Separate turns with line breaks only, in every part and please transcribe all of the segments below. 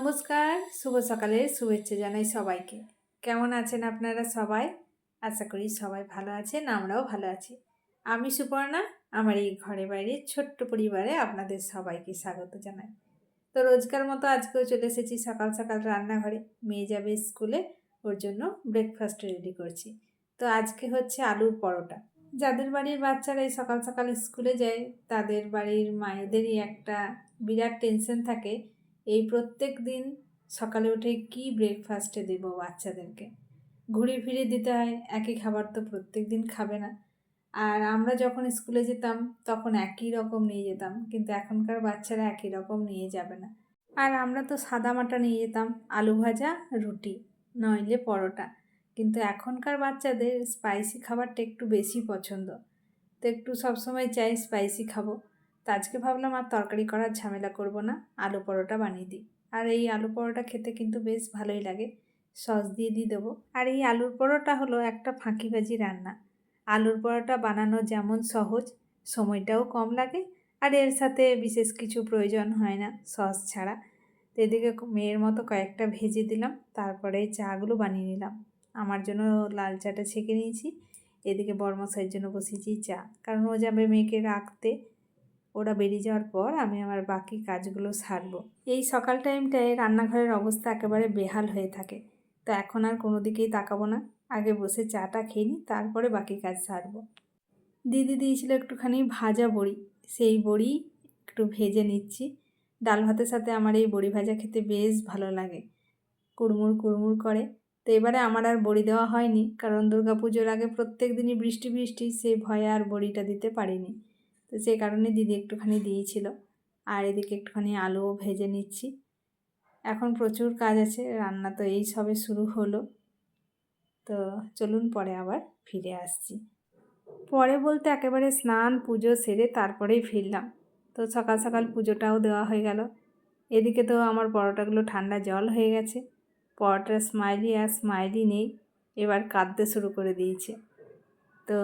নমস্কার, শুভ সকালের শুভেচ্ছা জানাই সবাইকে। কেমন আছেন আপনারা সবাই? আশা করি সবাই ভালো আছেন, আমরাও ভালো আছি। আমি সুপর্ণা, আমার এই ঘরে বাইরে ছোট্ট পরিবারে আপনাদের সবাইকে স্বাগত জানাই। তো রোজকার মতো আজকেও চলে এসেছি সকাল সকাল রান্নাঘরে। মেয়ে যাবে স্কুলে, ওর জন্য ব্রেকফাস্ট রেডি করছি। তো আজকে হচ্ছে আলুর পরোটা। যাদের বাড়ির বাচ্চারা এই সকাল সকাল স্কুলে যায়, তাদের বাড়ির মায়েদেরই একটা বিরাট টেনশন থাকে। এই প্রত্যেক দিন সকালে উঠে কি ব্রেকফাস্টে দেব বাচ্চাদেরকে? ঘুরে ফিরে দিতে হয়, একই খাবার তো প্রত্যেক দিন খাবে না। আর আমরা যখন স্কুলে যেতাম, তখন একই রকম নিয়ে যেতাম, কিন্তু এখনকার বাচ্চারা একই রকম নিয়ে যাবে না। আর আমরা তো সাদা মাটা নিয়ে যেতাম, আলু ভাজা, রুটি, নইলে পরোটা। কিন্তু এখনকার বাচ্চাদের স্পাইসি খাবারটা একটু বেশি পছন্দ। তো একটু সবসময় চাই স্পাইসি খাব। তো আজকে ভাবলাম আর তরকারি করার ঝামেলা করব না, আলু পরোটা বানিয়ে দিই। আর এই আলু পরোটা খেতে কিন্তু বেশ ভালোই লাগে, সস দিয়ে দিয়ে দেবো। আর এই আলুর পরোটা হলো একটা ফাঁকিবাজি রান্না। আলুর পরোটা বানানো যেমন সহজ, সময়টাও কম লাগে, আর এর সাথে বিশেষ কিছু প্রয়োজন হয় না সস ছাড়া। তো এদিকে মেয়ের মতো কয়েকটা ভেজে দিলাম, তারপরে চাগুলো বানিয়ে নিলাম। আমার জন্য লাল চাটা ছেঁকে নিয়েছি, এদিকে বর্মশাইয়ের জন্য বসিয়েছি চা। কারণ ও যাবে মেয়েকে রাখতে ওরা বেরিয়ে যাওয়ার পর আমি আমার বাকি কাজগুলো সারবো। এই সকাল টাইমটায় রান্নাঘরের অবস্থা একেবারে বেহাল হয়ে থাকে। তো এখন আর কোনো দিকেই তাকাবো না। আগে বসে চাটা খেয়ে নিই, তারপরে বাকি কাজ সারবো। দিদি দিয়েছিল একটুখানি ভাজা বড়ি। সেই বড়ি একটু ভেজে নিচ্ছি। ডাল ভাতের সাথে আমার এই বড়ি ভাজা খেতে বেশ ভালো লাগে। কুড়মুড় কুড়মুড় করে। তো এবারে আমার আর বড়ি দেওয়া হয়নি, কারণ দুর্গা পুজোর আগে প্রত্যেক দিনই বৃষ্টি বৃষ্টি সেই ভয়ে আর বড়িটা দিতে পারিনি। তো সেই কারণে দিদি একটুখানি দিয়েছিল। আর এদিকে একটুখানি আলুও ভেজে নিচ্ছি। এখন প্রচুর কাজ আছে, রান্না তো এই সবে শুরু হলো। তো চলুন পরে আবার ফিরে আসছি। পরে বলতে একেবারে স্নান, পুজো সেরে তারপরেই ফিরলাম। তো সকাল সকাল পুজোটাও দেওয়া হয়ে গেল। এদিকে তো আমার পরোটাগুলো ঠান্ডা জল হয়ে গেছে। পরোটার স্মাইলি আর স্মাইলি নেই, এবার কাঁদতে শুরু করে দিয়েছে। তো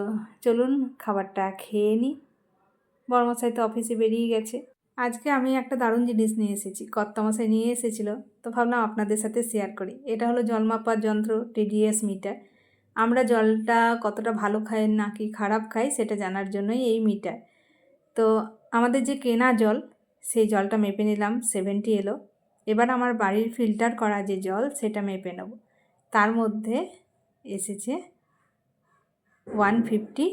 চলুন খাবারটা খেয়ে নিই বড়মশাই তো অফিসে বেরিয়ে গেছে। আজকে আমি একটা দারুণ জিনিস নিয়ে এসেছি। কর্তামশাই নিয়ে এসেছিল, তো ভাবলাম আপনাদের সাথে শেয়ার করি। এটা হলো জল মাপার যন্ত্র টিডিএস মিটার আমরা জলটা কতটা ভালো খাই, না কি খারাপ খাই, সেটা জানার জন্যই এই মিটার তো আমাদের যে কেনা জল, সেই জলটা মেপে নিলাম সেভেন্টি এলো। এবার আমার বাড়ির ফিল্টার করা যে জল, সেটা মেপে নেব। তার মধ্যে এসেছে ওয়ান ফিফটি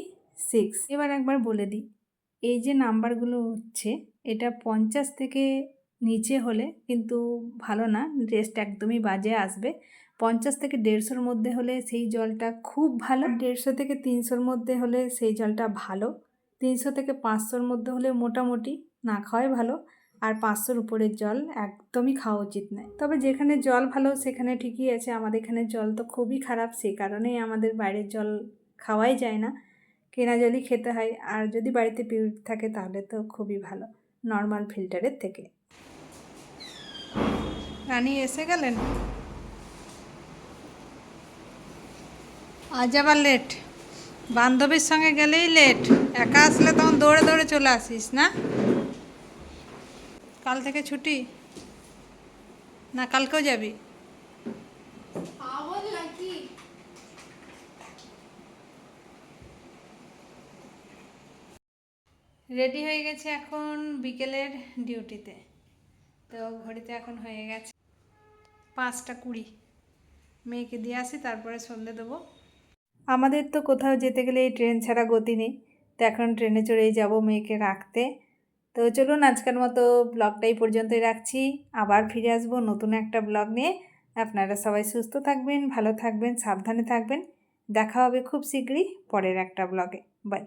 সিক্স এবার একবার বলে দিই। এই যে নাম্বারগুলো হচ্ছে, এটা পঞ্চাশ থেকে নিচে হলে কিন্তু ভালো না টেস্ট একদমই বাজে আসবে। পঞ্চাশ থেকে দেড়শোর মধ্যে হলে সেই জলটা খুব ভালো। দেড়শো থেকে তিনশোর মধ্যে হলে সেই জলটা ভালো। তিনশো থেকে পাঁচশোর মধ্যে হলে মোটামুটি না খাওয়াই ভালো। আর পাঁচশোর উপরের জল একদমই খাওয়া উচিত নয়। তবে যেখানে জল ভালো, সেখানে ঠিকই আছে। আমাদের এখানে জল তো খুবই খারাপ সেই কারণেই আমাদের বাইরের জল খাওয়াই যায় না। কেনা জলই খেতে হয়। আর যদি বাড়িতে পিউরিট থাকে তাহলে তো খুবই ভালো, নর্মাল ফিল্টারের থেকে। রানী এসে গেলেন? আজ আবার লেট বান্ধবীর সঙ্গে গেলেই লেট একা আসলে তখন দৌড়ে দৌড়ে চলে আসিস না? কাল থেকে ছুটি? না, কালকেও যাবি? রেডি হয়ে গেছে এখন বিকেলের ডিউটিতে। তো ঘড়িতে এখন হয়ে গেছে পাঁচটা কুড়ি। মেয়েকে দিয়ে আসি, তারপরে সন্ধে দেবো। আমাদের তো কোথাও যেতে গেলে এই ট্রেন ছাড়া গতি নেই। তো এখন ট্রেনে চড়েই যাব মেয়েকে রাখতে। তো চলুন, আজকের মতো ব্লগটাই পর্যন্তই রাখছি। আবার ফিরে আসব নতুন একটা ব্লগ নিয়ে। আপনারা সবাই সুস্থ থাকবেন, ভালো থাকবেন, সাবধানে থাকবেন। দেখা হবে খুব শীঘ্রই পরের একটা ব্লগে। বাই।